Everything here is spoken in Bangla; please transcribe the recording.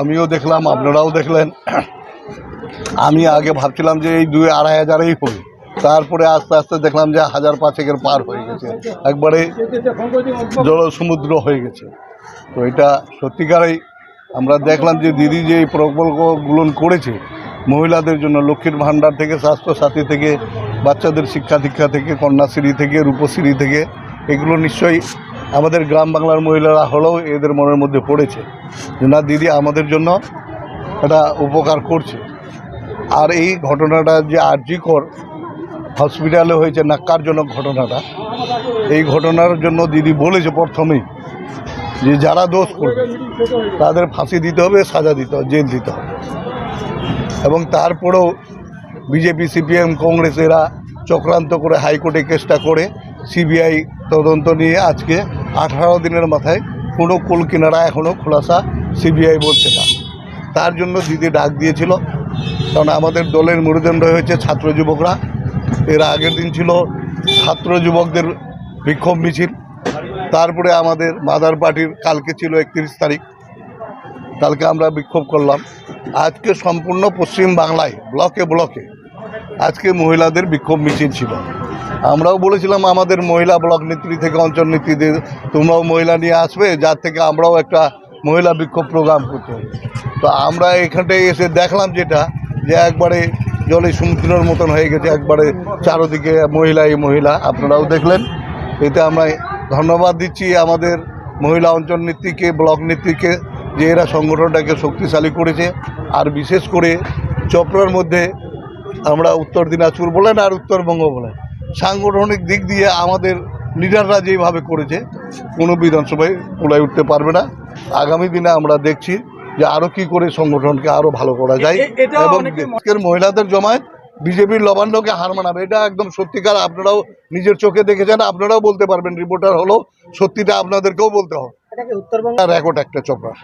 আমিও দেখলাম, আপনারাও দেখলেন। আমি আগে ভাবছিলাম যে এই দুই আড়াই হাজারেই হবে তারপরে আস্তে আস্তে দেখলাম যে হাজার পাঁচেকের পার হয়ে গেছে। একবারে জল সমুদ্র হয়ে গেছে। তো এটা সত্যিকারেই আমরা দেখলাম যে দিদি যে এই প্রকল্পগুলো করেছে, মহিলাদের জন্য, লক্ষ্মীর ভাণ্ডার থেকে, স্বাস্থ্যসাথী থেকে, বাচ্চাদের শিক্ষা দীক্ষা থেকে, কন্যাশ্রী থেকে, রূপশ্রী থেকে, এগুলো নিশ্চয়ই আমাদের গ্রাম বাংলার মহিলারা হলেও এদের মনের মধ্যে পড়েছে যে না, দিদি আমাদের জন্য এটা উপকার করছে। আর এই ঘটনাটা যে আর্যিকর হসপিটালে হয়েছে নাক্কারজনক ঘটনাটা, এই ঘটনার জন্য দিদি বলেছে প্রথমেই যে যারা দোষ করবে, তাদের ফাঁসি দিতে হবে, সাজা দিতে হবে, জেল দিতে হবে। এবং তারপরেও বিজেপি, সিপিএম কংগ্রেস এরা চক্রান্ত করে হাইকোর্টে কেসটা করে সিবিআই তদন্ত নিয়ে আজকে আঠারো দিনের মাথায় কোনো কুল কিনারা এখনও খোলাসা সিবিআই বলছে না। তার জন্য দিদি ডাক দিয়েছিল, কারণ আমাদের দলের মেরুদণ্ড হয়েছে ছাত্র যুবকরা। এর আগের দিন ছিল ছাত্র যুবকদের বিক্ষোভ মিছিল। তারপরে আমাদের মাদার পার্টির, কালকে ছিল একত্রিশ তারিখ। কালকে আমরা বিক্ষোভ করলাম। আজকে সম্পূর্ণ পশ্চিম বাংলায়, ব্লকে ব্লকে। আজকে মহিলাদের বিক্ষোভ মিছিল ছিল। আমরাও বলেছিলাম আমাদের মহিলা ব্লক নেত্রী থেকে অঞ্চল নেত্রীদের তোমরাও মহিলা নিয়ে আসবে, যার থেকে আমরাও একটা মহিলা বিক্ষোভ প্রোগ্রাম করতে হবে। তো আমরা এখানটায় এসে দেখলাম যেটা, যে একবারে জলে সমুদ্রের মতন হয়ে গেছে, একবারে চারোদিকে মহিলাই মহিলা, আপনারাও দেখলেন। এতে আমরা ধন্যবাদ দিচ্ছি আমাদের মহিলা অঞ্চল নেত্রীকে, ব্লক নেত্রীকে, যে এরা সংগঠনটাকে শক্তিশালী করেছে। আর বিশেষ করে চপড়ার মধ্যে আমরা উত্তর দিনাজপুর বলেন আর উত্তরবঙ্গ বলেন। সাংগঠনিক দিক দিয়ে আমাদের লিডাররা যেভাবে করেছে কোনো বিধানসভায় তোলায় উঠতে পারবে না। আগামী দিনে আমরা দেখছি যে আরও কি করে সংগঠনকে আরও ভালো করা যায় এবং আজকের মহিলাদের জমায়েত বিজেপির লবান্নকে হার মানাবে। এটা একদম সত্যিকার আপনারাও নিজের চোখে দেখেছেন আপনারাও বলতে পারবেন রিপোর্টার হলো সত্যিটা আপনাদেরকেও বলতে হবে। উত্তরবঙ্গ রেকর্ড একটা চপড়া